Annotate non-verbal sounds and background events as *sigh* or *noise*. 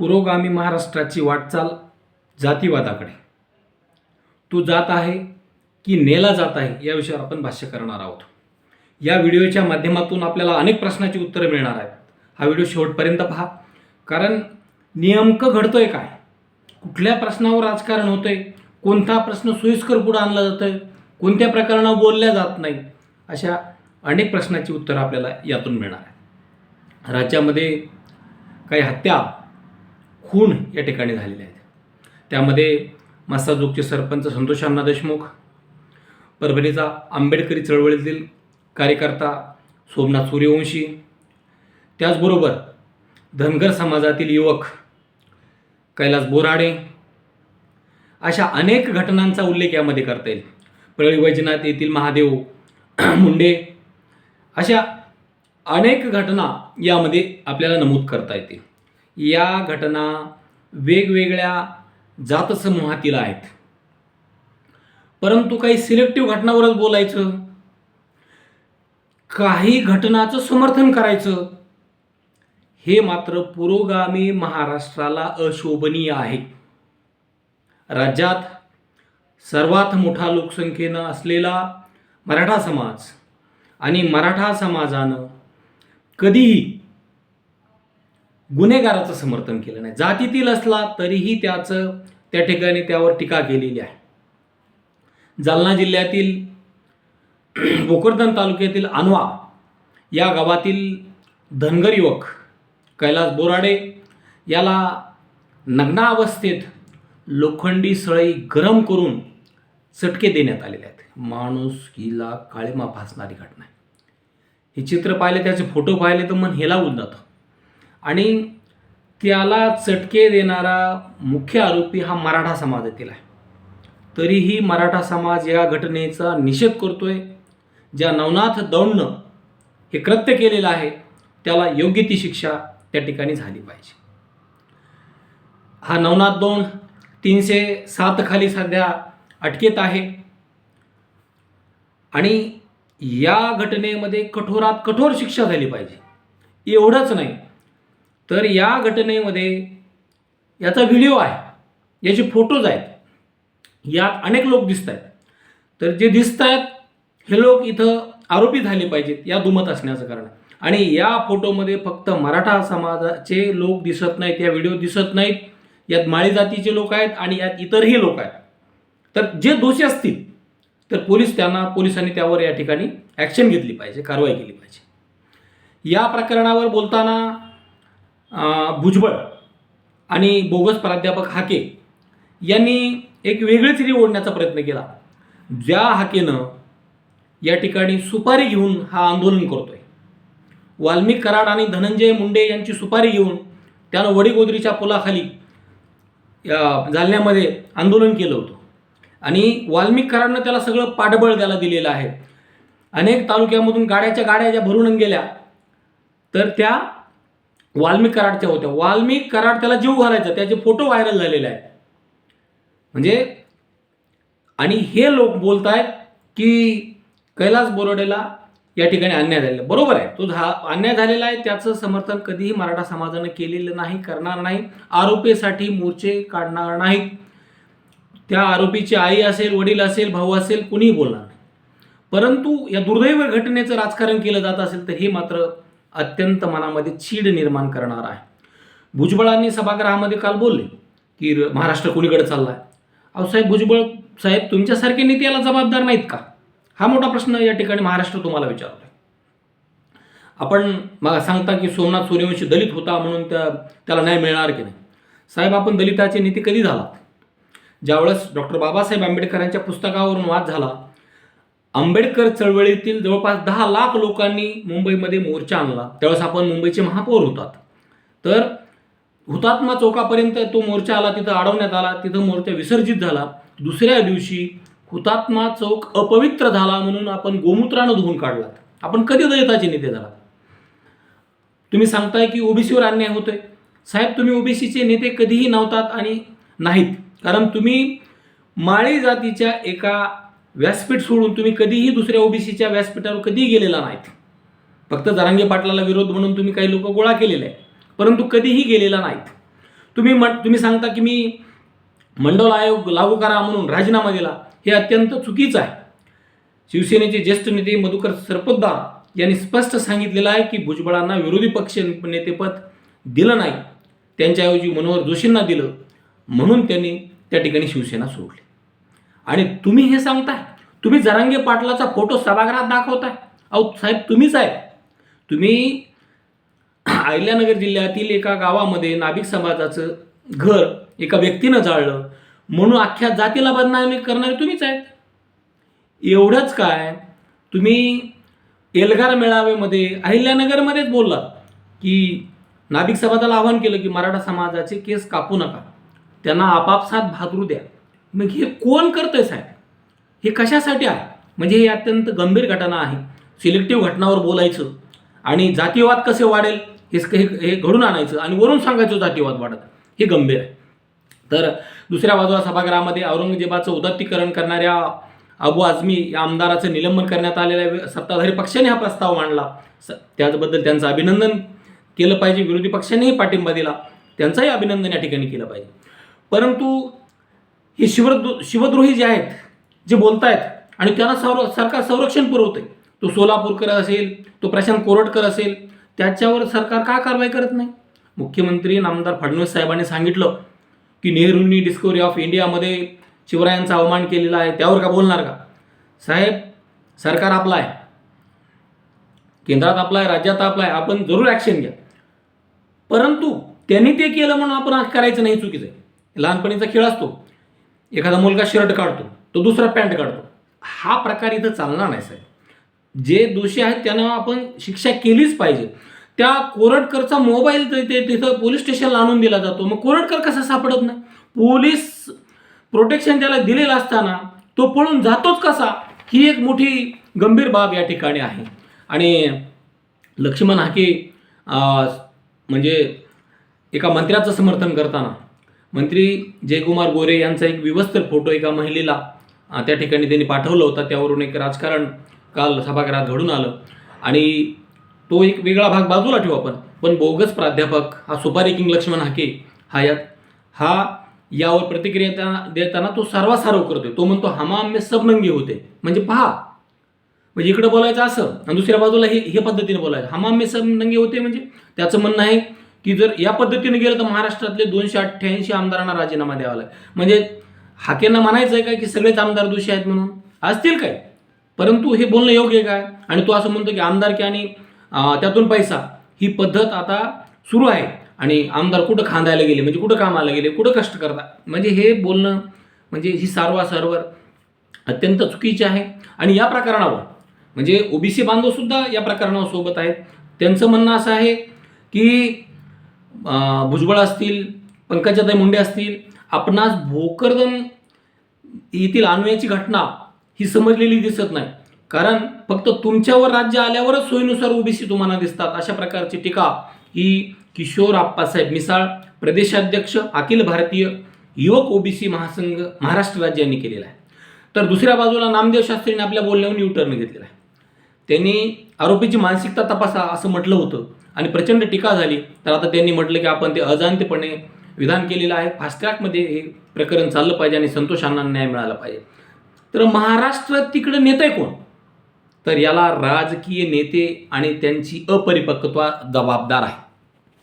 पुरोगामी महाराष्ट्राची वाटचाल जातीवादाकडे. तो जात आहे की नेला जात आहे या विषयावर आपण भाष्य करणार आहोत. या व्हिडिओच्या माध्यमातून आपल्याला अनेक प्रश्नाची उत्तरं मिळणार आहेत. हा व्हिडिओ शेवटपर्यंत पहा. कारण नेमकं घडतंय काय? कुठल्या प्रश्नावर राजकारण होतंय? कोणता प्रश्न सोयीस्कर पुढं आणला जातोय? कोणत्या प्रकरणावर बोलल्या जात नाही? अशा अनेक प्रश्नाची उत्तरं आपल्याला यातून मिळणार आहे राज्यामध्ये काही हत्या खून या ठिकाणी झालेले आहेत. त्यामध्ये मस्साजोगचे सरपंच संतोष अण्णा देशमुख परभणीचा आंबेडकरी चळवळीतील कार्यकर्ता सोमनाथ सूर्यवंशी त्याचबरोबर धनगर समाजातील युवक कैलास बोराडे अशा अनेक घटनांचा उल्लेख यामध्ये करता येईल. परळी वैजनाथ येथील महादेव *clears throat* मुंडे अशा अनेक घटना यामध्ये आपल्याला नमूद करता येतील. या घटना वेगवेगळ्या जातसमूहातील आहेत. परंतु काही सिलेक्टिव्ह घटनावरच बोलायचं काही घटनाचं समर्थन करायचं हे मात्र पुरोगामी महाराष्ट्राला अशोभनीय आहे. राज्यात सर्वात मोठा लोकसंख्येनं असलेला मराठा समाज आणि मराठा समाजानं कधीही गुन्हेगाराचं समर्थन केलं नाही. जातीतील असला तरीही त्याचं त्या ठिकाणी त्यावर टीका केलेली आहे. जालना जिल्ह्यातील भोकरदन तालुक्यातील अनवा या गावातील धनगर युवक कैलास बोराडे याला नग्नावस्थेत लोखंडी सळई गरम करून चटके देण्यात आलेले आहेत. माणूस हिला काळीमा फासणारी घटना आहे. हे चित्र पाहिले त्याचे फोटो पाहिले तर मन हेलावून जातं. आणि त्याला चटके देणारा मुख्य आरोपी हा मराठा समाजातील आहे. तरीही मराठा समाज या घटनेचा निषेध करतोय. ज्या नवनाथ दौंडनं हे कृत्य केलेलं आहे त्याला योग्य ती शिक्षा त्या ठिकाणी झाली पाहिजे. हा नवनाथ दौंड तीनशे सात खाली सध्या अटकेत आहे. आणि या घटनेमध्ये कठोरात कठोर शिक्षा झाली पाहिजे. एवढंच नाही तर या घटनेमध्ये याचा व्हिडिओ आहे. याचे फोटोज आहेत. यात अनेक लोक दिसत आहेत तर जे दिसत आहेत हे लोक इथं आरोपी झाले पाहिजेत या दुमत असण्याचं कारण. आहे. आणि या फोटोमध्ये फक्त मराठा समाजाचे लोक दिसत नाहीत या व्हिडिओ दिसत नाहीत. यात माळी जातीचे लोक आहेत आणि यात इतरही लोक आहेत. तर जे दोषी असतील तर पोलीस त्यांना पोलिसांनी त्यावर या ठिकाणी ॲक्शन घेतली पाहिजे कारवाई केली पाहिजे. या प्रकरणावर बोलताना भुजबळ आणि बोगस प्राध्यापक हाके यांनी एक वेगळीच री ओढण्याचा प्रयत्न केला. ज्या हाकेनं या ठिकाणी सुपारी घेऊन हा आंदोलन करतोय. वाल्मिक कराड आणि धनंजय मुंडे यांची सुपारी घेऊन त्यानं वडीगोदरीच्या पुलाखाली जालन्यामध्ये आंदोलन केलं होतं. आणि वाल्मिक कराडनं त्याला सगळं पाठबळ त्याला दिलेलं आहे. अनेक तालुक्यामधून गाड्याच्या गाड्या ज्या भरून गेल्या तर त्या वाल्मिक कराडच्या होत्या. वाल्मिक कराड त्याला जीव घालायचा. त्याचे फोटो व्हायरल झालेले आहेत. म्हणजे आणि हे लोक बोलत आहेत की कैलास बोराडेला या ठिकाणी अन्याय झालेला बरोबर आहे. तो झा अन्याय झालेला आहे. त्याचं समर्थन कधीही मराठा समाजानं केलेलं नाही करणार नाही. आरोपीसाठी मोर्चे काढणार नाहीत. त्या आरोपीची आई असेल वडील असेल भाऊ असेल कुणीही बोलणार नाही. परंतु या दुर्दैव घटनेचं राजकारण केलं जात असेल तर हे मात्र अत्यंत मनामध्ये चीड निर्माण करणार आहे. भुजबळांनी सभागृहामध्ये काल बोलले की महाराष्ट्र कुणीकडे चालला आहे अहो साहेब भुजबळ साहेब तुमच्यासारखे नेते याला जबाबदार नाहीत का? हा मोठा प्रश्न या ठिकाणी महाराष्ट्र तुम्हाला विचारतो आपण सांगता की सोमनाथ सूर्यवंशी दलित होता म्हणून त्या त्याला न्याय मिळणार की नाही? साहेब आपण दलिताचे नेते कधी झालात? ज्यावेळेस डॉक्टर बाबासाहेब आंबेडकरांच्या पुस्तकावरून वाद झाला आंबेडकर चळवळीतील जवळपास दहा लाख लोकांनी मुंबईमध्ये मोर्चा आणला. त्यावेळेस आपण मुंबईचे महापौर होतात. तर हुतात्मा चौकापर्यंत तो मोर्चा आला तिथं अडवण्यात आला तिथं मोर्चा विसर्जित झाला. दुसऱ्या दिवशी हुतात्मा चौक अपवित्र झाला म्हणून आपण गोमूत्रानं धुवून काढलात. आपण कधी दलिताचे नेते झाला तुम्ही सांगताय की ओबीसीवर अन्याय होतोय. साहेब तुम्ही ओबीसीचे नेते कधीही नव्हतात आणि नाहीत. कारण तुम्ही माळी जातीच्या एका व्यासपीठ सोडून तुम्ही कधीही दुसऱ्या ओबीसीच्या व्यासपीठावर कधीही गेलेला नाहीत. फक्त जरांगे पाटलाला विरोध म्हणून तुम्ही काही लोक गोळा केलेले आहे परंतु कधीही गेलेला नाहीत. तुम्ही म्हण तुम्ही सांगता की मी मंडल आयोग लागू करा म्हणून राजीनामा दिला हे अत्यंत चुकीचं आहे. शिवसेनेचे ज्येष्ठ नेते मधुकर सरपोतदार यांनी स्पष्ट सांगितलेलं आहे की भुजबळांना विरोधी पक्ष नेतेपद दिलं नाही. त्यांच्याऐवजी मनोहर जोशींना दिलं म्हणून त्यांनी त्या ठिकाणी शिवसेना सोडली. आणि तुम्ही हे सांगताय. तुम्ही जरांगे पाटलाचा फोटो सभागृहात दाखवताय. अहो साहेब तुम्हीच आहे तुम्ही अहिल्यानगर जिल्ह्यातील एका गावामध्ये नाभिक समाजाचं घर एका व्यक्तीनं जाळलं. म्हणून अख्ख्या जातीला बदनामी करणारे तुम्हीच आहेत. एवढंच काय तुम्ही एल्गार मेळाव्यामध्ये अहिल्यानगरमध्येच बोलला की नाभिक समाजाला आवाहन केलं की मराठा समाजाचे केस कापू नका. त्यांना आपापसात भादरू द्या. मग हे कोण करतंय साहेब? हे कशासाठी आहे? म्हणजे हे अत्यंत गंभीर घटना आहे. सिलेक्टिव्ह घटनावर बोलायचं आणि जातीयवाद कसे वाढेल हे हे घडून आणायचं आणि वरून सांगायचं जातीयवाद वाढत हे गंभीर आहे. तर दुसऱ्या बाजूला सभागृहामध्ये औरंगजेबाचं उदात्तीकरण करणाऱ्या अबू आझमी या आमदाराचं निलंबन करण्यात आलेल्या आहे सत्ताधारी पक्षाने हा प्रस्ताव मांडला. स त्याचबद्दल त्यांचं अभिनंदन केलं पाहिजे. विरोधी पक्षानेही पाठिंबा दिला. त्यांचंही अभिनंदन या ठिकाणी केलं पाहिजे. परंतु हे शिवद्रो शिवद्रोही जे आहेत जे बोलत आहेत आणि त्यांना संर सरकार संरक्षण पुरवते तो सोलापूरकर असेल तो प्रशांत कोरटकर असेल त्याच्यावर सरकार का कारवाई करत नाही? मुख्यमंत्री नामदार फडणवीस साहेबांनी सांगितलं की नेहरूंनी डिस्कवरी ऑफ इंडियामध्ये शिवरायांचा अवमान केलेला आहे त्यावर का बोलणार का? साहेब सरकार आपला आहे केंद्रात आपला आहे राज्यात आपला आहे आपण जरूर ॲक्शन घ्या. परंतु त्यांनी ते केलं म्हणून आपण करायचं नाही चुकीचं आहे. लहानपणीचा खेळ असतो. एखादा मुलगा शर्ट काढतो तो दुसरा पॅन्ट काढतो. हा प्रकार इथं चालणार नाही साहेब. जे दोषी आहेत त्यांना आपण शिक्षा केलीच पाहिजे. त्या कोरटकरचा मोबाईल ते तिथं पोलीस स्टेशनला आणून दिला जातो. मग कोरटकर कसा सापडत नाही? पोलीस प्रोटेक्शन त्याला दिलेलं असताना तो पळून जातोच कसा? ही एक मोठी गंभीर बाब या ठिकाणी आहे. आणि लक्ष्मण हाके म्हणजे एका मंत्र्याचं समर्थन करताना मंत्री जयकुमार गोरे यांचा एक विवस्त्र फोटो एका महिलेला त्या ठिकाणी त्यांनी पाठवलं होता. त्यावरून एक राजकारण काल सभागृहात घडून आलं. आणि तो एक वेगळा भाग बाजूला ठेवू आपण. पण बोगस प्राध्यापक हा सुपारी किंग लक्ष्मण हाके हा यात हा यावर प्रतिक्रिया देताना तो सर्वासारव करतोय. तो म्हणतो हमाम सबनंगी सब नंगे होते. म्हणजे पहा. म्हणजे इकडं बोलायचं असं आणि दुसऱ्या बाजूला हे हे पद्धतीने बोलायचं. हमाम में सब नंगे होते म्हणजे त्याचं म्हणणं आहे की जर या पद्धतीने गेलं तर महाराष्ट्रातले दोनशे अठ्ठ्याऐंशी आमदारांना राजीनामा द्यावा लागेल. म्हणजे हाकेंना म्हणायचं आहे काय की सगळेच आमदार दोषी आहेत म्हणून? असतील काय? परंतु हे बोलणं योग्य आहे काय? आणि तो असं म्हणतो की आमदारकी आणि त्यातून पैसा. ही पद्धत आता सुरू आहे. आणि आमदार कुठं खांदायला गेले? म्हणजे कुठं कामाला गेले? कुठं कष्ट करता म्हणजे हे बोलणं म्हणजे ही सारवासारवर अत्यंत चुकीची आहे. आणि या प्रकरणावर म्हणजे ओबीसी बांधवसुद्धा या प्रकरणावर सोबत आहेत. त्यांचं म्हणणं असं आहे की भुजबळ असतील पंकजाताई मुंडे असतील आपणास भोकरदन येथील अन्वयाची घटना ही समजलेली दिसत नाही. कारण फक्त तुमच्यावर राज्य आल्यावरच सोयीनुसार ओबीसी तुम्हाला दिसतात. अशा प्रकारची टीका ही किशोर आप्पासाहेब मिसाळ प्रदेशाध्यक्ष अखिल भारतीय युवक ओबीसी महासंघ महाराष्ट्र राज्य यांनी केलेला आहे. तर दुसऱ्या बाजूला नामदेव शास्त्रीने आपल्या बोलण्यावर यू टर्न घेतलेला आहे. त्यांनी आरोपीची मानसिकता तपासा असं म्हटलं होतं आणि प्रचंड टीका झाली. तर आता त्यांनी म्हटलं की आपण ते अजाणतेपणे विधान केलेलं आहे. फास्ट्रॅकमध्ये हे प्रकरण चाललं पाहिजे आणि संतोषांना न्याय मिळाला पाहिजे. तर महाराष्ट्रात तिकडे नेते कोण? तर याला राजकीय नेते आणि त्यांची अपरिपक्वता जबाबदार आहे.